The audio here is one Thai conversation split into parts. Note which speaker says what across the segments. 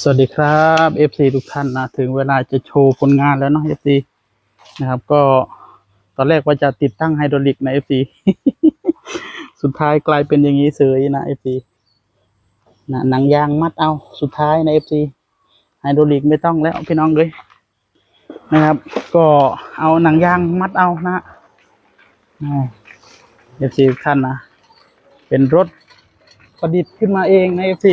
Speaker 1: สวัสดีครับ FC ทุกท่านนะถึงเวลาจะโชว์ผลงานแล้วเนาะ FC นะครับ ก็ตอนแรกว่าจะติดตั้งไฮดรอลิกใน FC สุดท้ายกลายเป็นอย่างนี้เสยนะ FC นะหนังยางมัดเอาสุดท้ายใน FC ไฮดรอลิกไม่ต้องแล้วพี่น้องเลยนะครับ ก็เอาหนังยางมัดเอานะเอฟซีทุกท่านนะ เป็นรถประดิษฐ์ขึ้นมาเองใน FC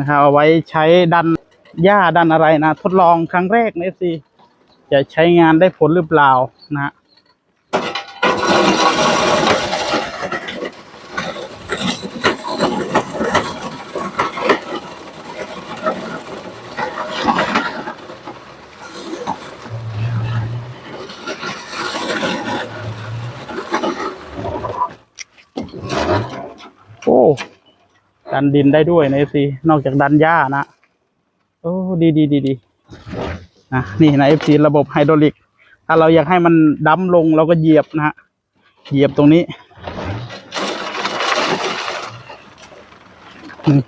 Speaker 1: นะครับเอาไว้ใช้ดันหญ้าดันอะไรนะ ทดลองครั้งแรกใน FC จะใช้งานได้ผลหรือเปล่านะฮะโอ้ ดันดินได้ด้วยใน FC นอกจากดันหญ้านะโอ้ดีดีดีดีนะนี่นะ FC ระบบไฮดรอลิก ถ้าเราอยากให้มันดั้มลงเราก็เหยียบนะฮะเหยียบตรงนี้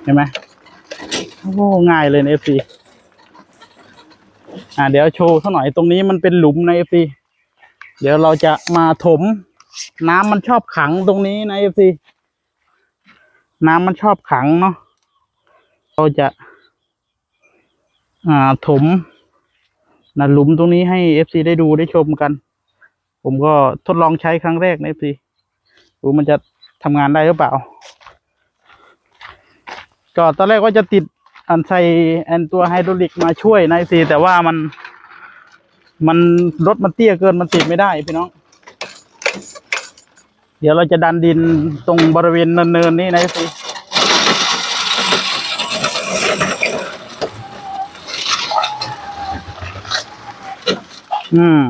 Speaker 1: เห็นไหมโอ้ง่ายเลยใน FC อ่าเดี๋ยวโชว์สักหน่อยตรงนี้มันเป็นหลุมใน FC เดี๋ยวเราจะมาถม น้ำมันชอบขังตรงนี้นะ FC น้ำมันชอบขังเนาะเราจะ อ่าถมนะหลุมตรงนี้ให้เอฟซีได้ดูได้ชมกัน ผมก็ทดลองใช้ครั้งแรกนะเอฟซีดูมันจะทำงานได้หรือเปล่า ก็ตอนแรกว่าจะติดอันใส่อันตัวไฮดรอลิกมาช่วยนะเอฟซีแต่ว่ามัน มันรถมันเตี้ยเกินมันติดไม่ได้พี่น้อง เดี๋ยวเราจะดันดินตรงบริเวณเนินๆนี้นะสิอืม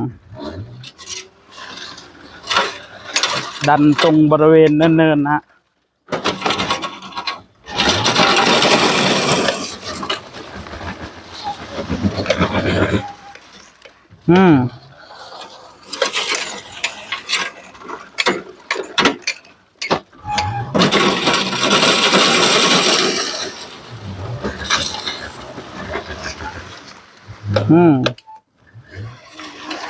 Speaker 1: ดันตรงบริเวณเนินๆนะอืม อืม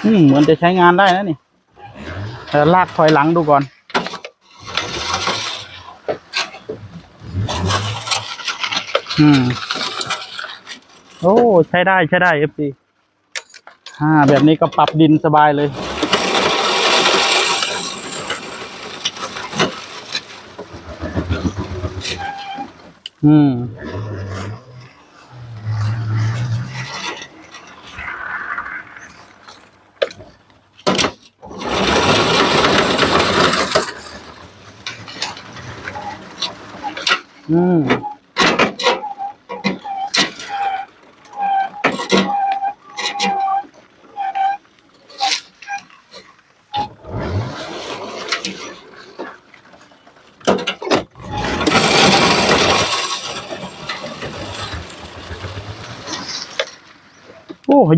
Speaker 1: อืม เหมือนจะใช้งานได้นะนี่แต่ลากถอยหลังดูก่อน อืม โอ้ ใช้ได้ใช้ได้เอฟซีอ่า แบบนี้ก็ปรับดินสบายเลยอืม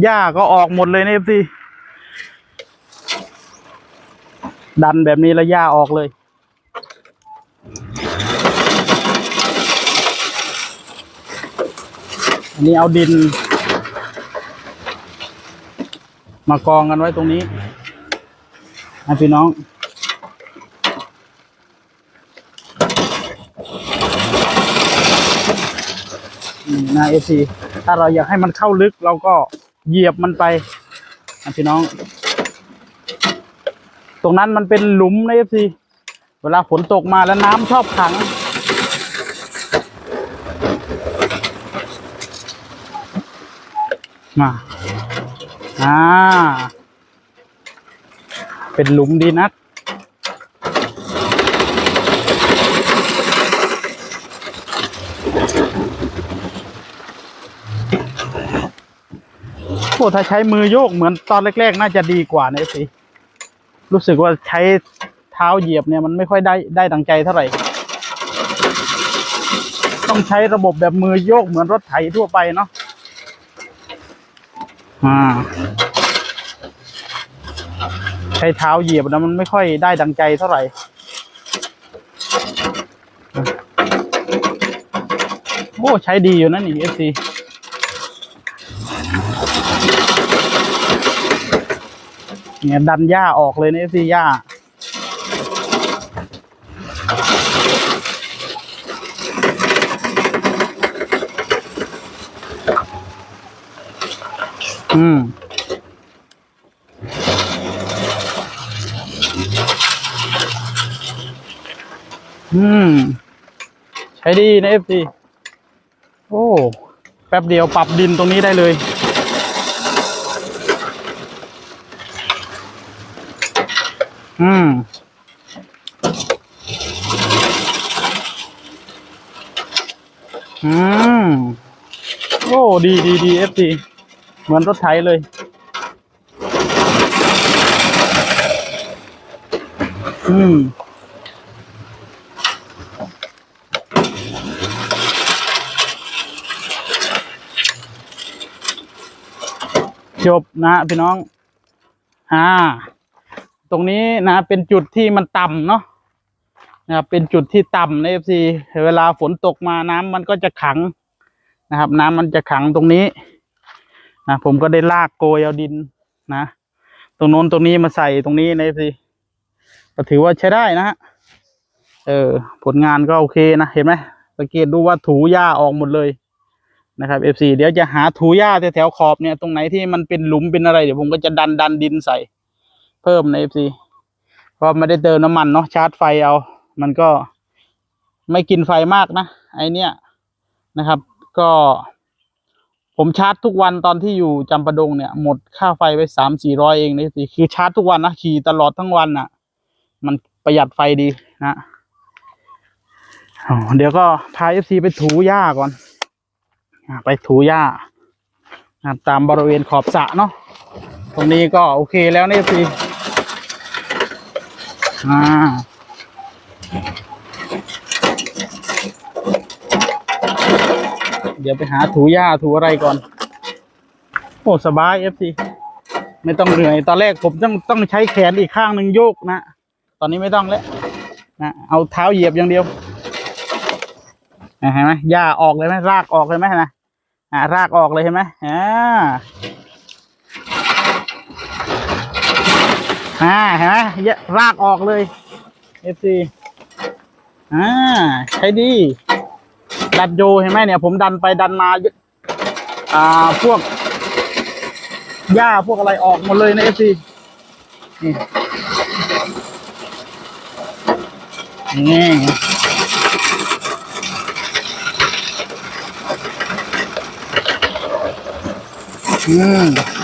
Speaker 1: หญ้าก็ออกหมดเลยนะเอฟซีดันแบบนี้แล้วหญ้าออกเลย อันนี้เอาดิน มากองกันไว้ตรงนี้ให้พี่น้องนี่นะเอซีถ้าเราอยากให้มันเข้าลึกเราก็ เหยียบมันไปนะพี่น้อง ตรงนั้นมันเป็นหลุมนะเอฟซีเวลาฝนตกมาแล้วน้ำชอบขัง มา อ่า เป็นหลุมดีนัก โอ้ถ้าใช้มือโยกเหมือนตอนแรก ๆ น่าจะดีกว่านะสิรู้สึกว่าใช้เท้าเหยียบเนี่ยมันไม่ค่อยได้ได้ดังใจเท่าไหร่ ต้องใช้ระบบแบบมือโยกเหมือนรถไถทั่วไปเนาะอ่า ใช้เท้าเหยียบนะมันไม่ค่อยได้ดังใจเท่าไหร่โอ้ใช้ดีอยู่นะนี่เอฟซี เนี่ยดันหญ้าออกเลยนะเอฟซีหญ้าอืมอืม ใช้ดีนะเอฟซีโอ้ แป๊บเดียวปรับดินตรงนี้ได้เลย อืมอืมโอ้ดีดีดีเอฟซีเหมือนรถไถเลย อืมจบนะพี่น้อง อ่า ตรงนี้นะเป็นจุดที่มันต่ำเนาะนะครับเป็นจุดที่ต่ำในเอฟซีเวลาฝนตกมาน้ำมันก็จะขังนะครับ น้ำมันจะขังตรงนี้นะผมก็ได้ลากโกยเอาดินนะ ตรงโน้นตรงนี้มาใส่ตรงนี้ในเอฟซีก็ถือว่าใช้ได้นะฮะเออผลงานก็โอเคนะเห็นไหมสังเกตดูว่าถูหญ้าออกหมดเลยนะครับ FC เดี๋ยวจะหาถูหญ้าแถวขอบเนี่ยตรงไหนที่มันเป็นหลุมเป็นอะไรเดี๋ยวผมก็จะดันดันดินใส่ เพิ่มใน FC เพราะไม่ได้เติมน้ำมันเนาะชาร์จไฟเอา มันก็ไม่กินไฟมากนะไอเนี้ยนะครับ ก็ ผมชาร์จทุกวันตอนที่อยู่จำปาดงเนี่ยหมดค่าไฟไปสามสี่ร้อยเองใน FC คือชาร์จทุกวันนะขี่ตลอดทั้งวันน่ะ มันประหยัดไฟดีนะเดี๋ยวก็พา FC ไปถูหญ้าก่อนไปถูหญ้าตามบริเวณขอบสระเนาะตรงนี้ก็โอเคแล้วนี่สิ อ่าเดี๋ยวไปหาถูหญ้าถูอะไรก่อน โอ้สบายเอฟซีไม่ต้องเหนื่อยตอนแรกผมต้องต้องใช้แขนอีกข้างหนึ่งโยกนะ ตอนนี้ไม่ต้องแล้วนะเอาเท้าเหยียบอย่างเดียวเห็นไหมหญ้าออกเลยไหมรากออกเลยไหมนะรากออกเลยเห็นไหมอ่า อ่าเห็นไหมเยอะรากออกเลย FC อ่าใช้ดีดันโยเห็นไหมเนี่ย ผมดันไปดันมาเยอะอ่าพวกหญ้าพวกอะไรออกหมดเลยนะ FC นี่นี่อืม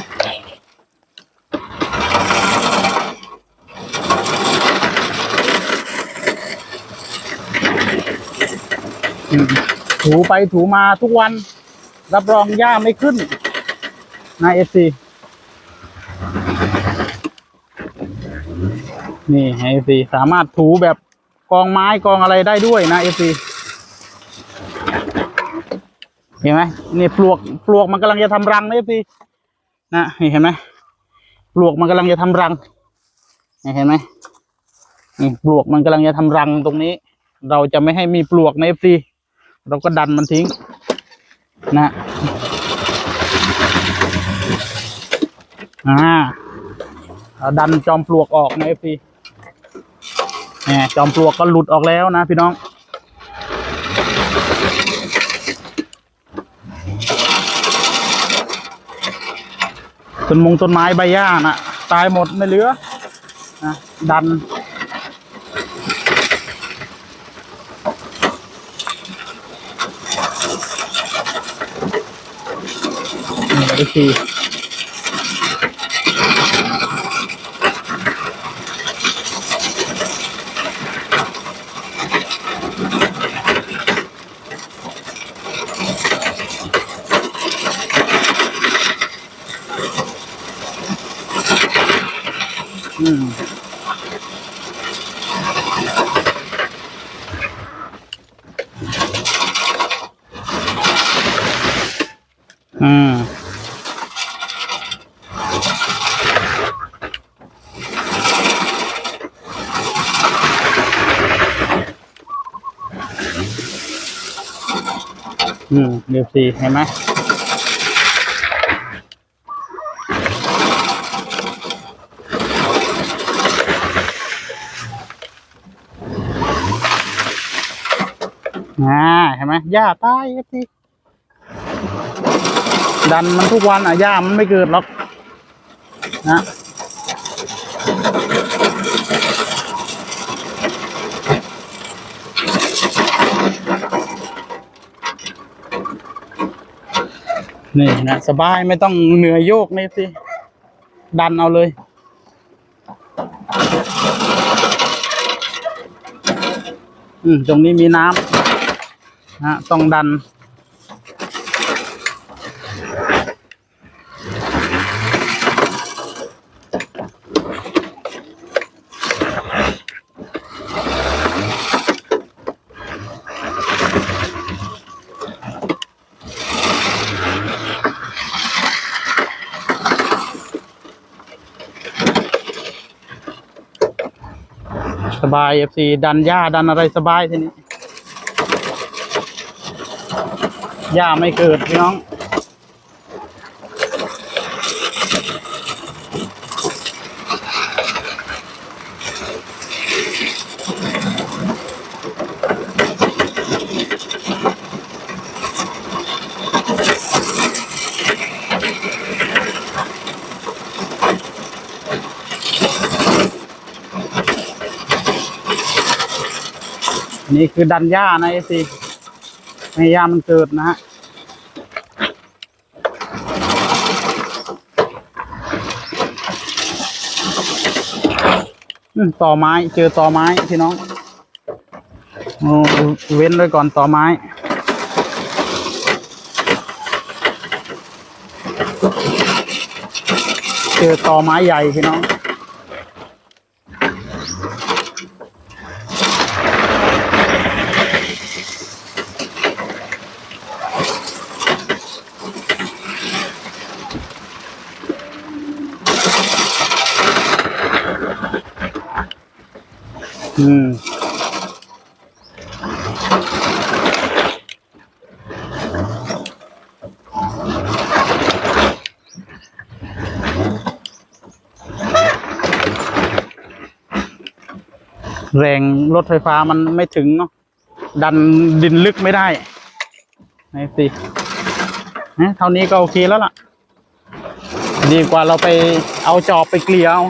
Speaker 1: ถูไปถูมาทุกวัน รับรองหญ้าไม่ขึ้นนะเอฟซีนี่เอฟซีสามารถถูแบบกองไม้กองอะไรได้ด้วยนะเอฟซีเห็นไหมนี่ปลวกปลวกมันกำลังจะทำรังนะเอฟซีนะนี่เห็นไหมปลวกมันกำลังจะทำรังนี่เห็นไหมนี่ปลวกมันกำลังจะทำรังตรงนี้ เราจะไม่ให้มีปลวกในเอฟซี เราก็ดันมันทิ้ง นะอ่าดันจอมปลวกออกในเอฟซีเนี่ยจอมปลวกก็หลุดออกแล้วนะพี่น้องต้นมงต้นไม้ใบหญ้าน่ะ ตายหมดไม่เหลือนะดัน นี่อี อืมเดี๋ยวสีเห็นไหมอ่าเห็นไหมหญ้าตายสิดันมันทุกวันอะหญ้ามันไม่เกิดหรอกนะ นี่นะสบายไม่ต้องเหนื่อยโยกนี่สิดันเอาเลย อืมตรงนี้มีน้ำนะต้องดัน บายเอฟซีดันหญ้าดันอะไรสบายทีนี้หญ้าไม่เกิดพี่น้อง นี่คือดันหญ้านะเอซีให้หญ้ามันเกิดนะฮะต่อไม้เจอต่อไม้พี่น้องโอ้เว้นไว้ก่อนต่อไม้เจอต่อไม้ใหญ่พี่น้อง อืมแรงรถไฟฟ้ามันไม่ถึงเนาะดันดินลึกไม่ได้ไหนสินะเท่านี้ก็โอเคแล้วล่ะ ดีกว่าเราไปเอาจอบไปเกลี่ยเอา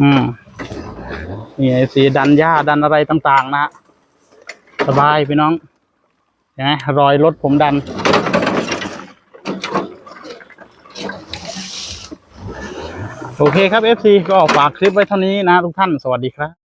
Speaker 1: อืมนี่ไอ้สีดันหญ้าดันอะไรต่างๆนะฮะสบายพี่น้องเห็นไหมรอยรถผมดัน โอเคครับ FC ก็ฝากคลิปไว้เท่านี้นะทุกท่านสวัสดีครับ